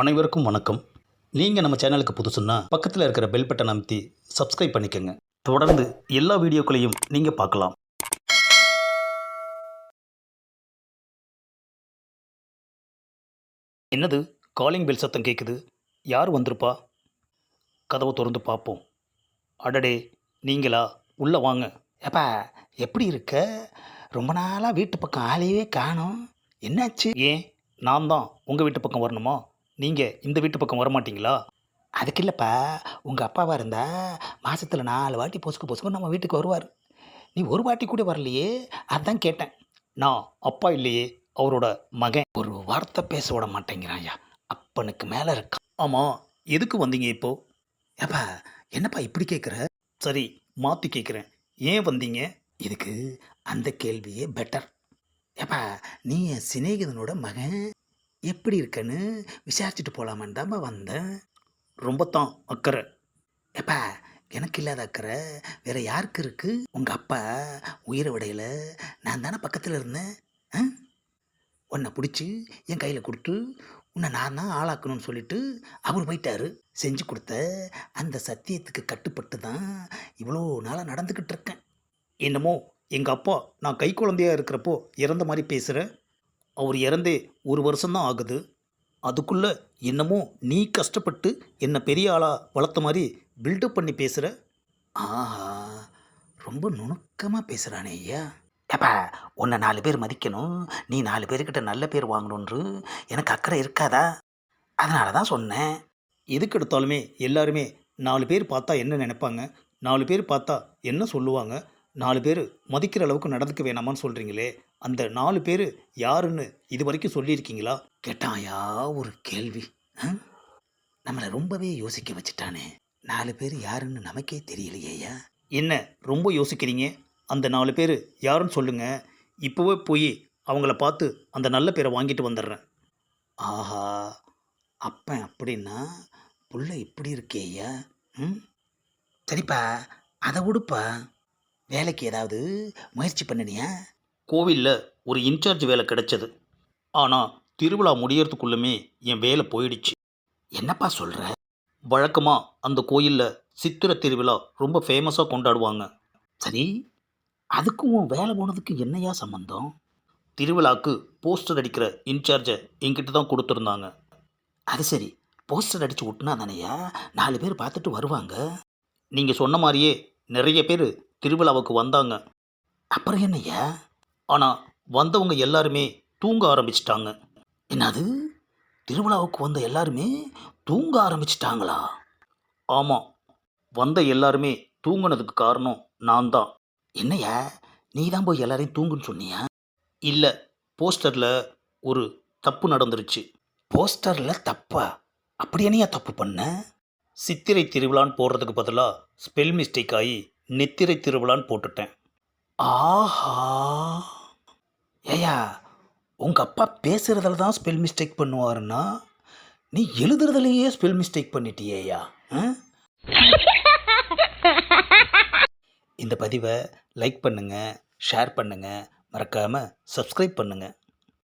அனைவருக்கும் வணக்கம். நீங்கள் நம்ம சேனலுக்கு புதுசுன்னா பக்கத்தில் இருக்கிற பெல் பட்டன் அமைத்தி சப்ஸ்கிரைப் பண்ணிக்கோங்க. தொடர்ந்து எல்லா வீடியோக்களையும் நீங்கள் பார்க்கலாம். என்னது? காலிங் பெல் சத்தம் கேட்குது யார் வந்திருப்பா? கதவை திறந்து பார்ப்போம். அடடே நீங்களா? உள்ளே வாங்க. ஏப்பா எப்படி இருக்க? ரொம்ப நாளாக வீட்டு பக்கம் ஆளையே காணோம். என்னாச்சு? ஏன் நான் தான். உங்கள் வீட்டு பக்கம் வரணுமா? நீங்கள் இந்த வீட்டு பக்கம் வரமாட்டிங்களா? அதுக்கு இல்லைப்பா. உங்கள் அப்பாவாக இருந்தால் மாதத்தில் நாலு வாட்டி பொசுக்கு பொசுக்கு நம்ம வீட்டுக்கு வருவார். நீ ஒரு வாட்டி கூட வரலையே? அதான் கேட்டேன். நான் அப்பா இல்லையே அவரோட மகன். ஒரு வார்த்தை பேச விட மாட்டேங்கிறான் ஐயா. அப்பனுக்கு மேலே இருக்கான் ஆமாம் எதுக்கு வந்தீங்க இப்போ? ஏப்பா என்னப்பா இப்படி கேட்குற சரி மாற்றி கேட்குறேன் ஏன் வந்தீங்க? இதுக்கு அந்த கேள்வியே பெட்டர் ஏப்பா நீ என் சிநேகிதனோட மகன்? எப்படி இருக்கன்னு விசாரிச்சுட்டு போகலாமான்னு தான்ப்பா வந்தேன். ரொம்ப தான் அக்கறை. எப்பா எனக்கு இல்லாத அக்கறை வேற யாருக்கு இருக்கு? உங்கள் அப்பா உயிரை விடையில நான் தானே பக்கத்தில் இருந்தேன். ஆ? உன்னை பிடிச்சி என் கையில் கொடுத்து உன்னை நான் தான் ஆளாக்கணும்னு சொல்லிட்டு அவர் போயிட்டாரு. செஞ்சு கொடுத்த அந்த சத்தியத்துக்கு கட்டுப்பட்டு தான் இவ்வளோ நாளாக நடந்துக்கிட்டு இருக்கேன். என்னமோ எங்கள் அப்பா நான் கை குழந்தையாக இருக்கிறப்போ இறந்த மாதிரி பேசுகிற அவர் இறந்தே ஒரு வருஷம்தான் ஆகுது. அதுக்குள்ளே என்னமோ நீ கஷ்டப்பட்டு என்னை பெரிய ஆளாக வளர்த்த மாதிரி பில்டப் பண்ணி பேசுகிற ஆஹா ரொம்ப நுணுக்கமாக பேசுகிறானே ஐயா. ஏப்பா உன்னை நாலு பேர் மதிக்கணும் நீ நாலு பேர்கிட்ட நல்ல பேர் வாங்கணுன்று எனக்கு அக்கறை இருக்காதா? அதனால தான் சொன்னேன். எதுக்கு எடுத்தாலுமே எல்லாருமே நாலு பேர் பார்த்தா என்ன நினைப்பாங்க? நாலு பேர் பார்த்தா என்ன சொல்லுவாங்க? நாலு பேர் மதிக்கிற அளவுக்கு நடந்துக்க வேணாமான்னு சொல்கிறீங்களே அந்த நாலு பேர் யாருன்னு இது வரைக்கும் சொல்லியிருக்கீங்களா? கேட்டாயா ஒரு கேள்வி. நம்மளை ரொம்பவே யோசிக்க வச்சுட்டானே. நாலு பேர் யாருன்னு நமக்கே தெரியலையேயா? என்ன ரொம்ப யோசிக்கிறீங்க? அந்த நாலு பேர் யாருன்னு சொல்லுங்க. இப்போவே போய் அவங்கள பார்த்து அந்த நல்ல பேரை வாங்கிட்டு வந்துடுறேன். ஆஹா அப்பன் அப்படின்னா புள்ள இப்படி இருக்கேயா? ம்? சரிப்பா அதை விடுப்பா வேலைக்கு ஏதாவது முயற்சி பண்ணினியா? கோவிலில் ஒரு இன்சார்ஜ் வேலை கிடைச்சது. ஆனால் திருவிழா முடியறதுக்குள்ளுமே என் வேலை போயிடுச்சு. என்னப்பா சொல்கிற வழக்கமாக அந்த கோயிலில் சித்திரை திருவிழா ரொம்ப ஃபேமஸாக கொண்டாடுவாங்க. சரி அதுக்கும் உன் வேலை போனதுக்கு என்னையா சம்மந்தம் திருவிழாக்கு போஸ்டர் அடிக்கிற இன்சார்ஜை என்கிட்ட தான் கொடுத்துருந்தாங்க. அது சரி போஸ்டர் அடித்து விட்டுனா தானேயா? நாலு பேர் பார்த்துட்டு வருவாங்க. நீங்கள் சொன்ன மாதிரியே நிறைய பேர் திருவிழாவுக்கு வந்தாங்க. அப்புறம் என்னையா ஆனால் வந்தவங்க எல்லாருமே தூங்க ஆரம்பிச்சிட்டாங்க. என்னது? திருவிழாவுக்கு வந்த எல்லாருமே தூங்க ஆரம்பிச்சிட்டாங்களா? ஆமாம் வந்த எல்லாருமே தூங்கினதுக்கு காரணம் நான் தான். என்னையா நீ தான் போய் எல்லாரையும் தூங்குன்னு சொன்னியா? இல்லை போஸ்டரில் ஒரு தப்பு நடந்துருச்சு. போஸ்டரில் தப்பா? அப்படி என்னையா தப்பு பண்ண? சித்திரை திருவிழான்னு போடுறதுக்கு பதிலாக ஸ்பெல் மிஸ்டேக் ஆகி நெத்திரை திருவிழான்னு போட்டுட்டேன். ஆஹா ஏயா உங்கள் அப்பா பேசுகிறதுல தான் ஸ்பெல் மிஸ்டேக் பண்ணுவாருன்னா நீ எழுதுறதுலையே ஸ்பெல் மிஸ்டேக் பண்ணிட்டியேயா ஆ? இந்த பதிவை லைக் பண்ணுங்கள் ஷேர் பண்ணுங்கள் மறக்காமல் சப்ஸ்கிரைப் பண்ணுங்கள்